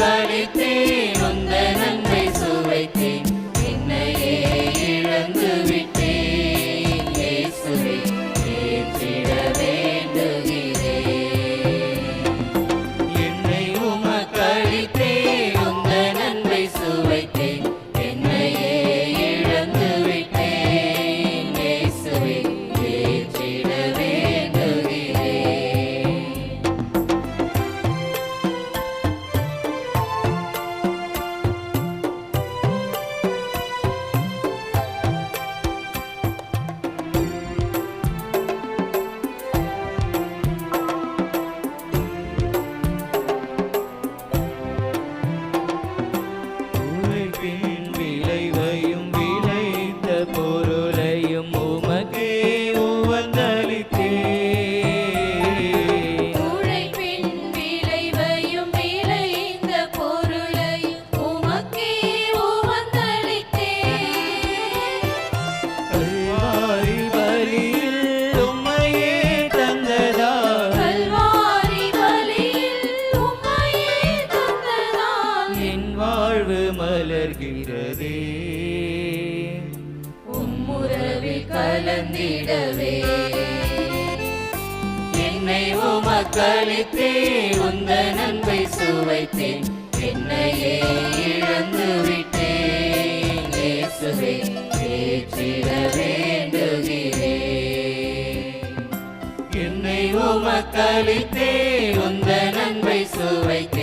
சலித்தே நாடு மலர்கிறதே உம்முறவில் கலந்திடவே. என்னை உமக்களித்தேன் உந்த நன்மை சுவைத்தேன். என்னையே இழந்து விட்டேன். இயேசுவே ஏற்றிட வேண்டுகிறேன். என்னை உமக்களித்தேன் உந்த நன்மை சுவைத்தேன்.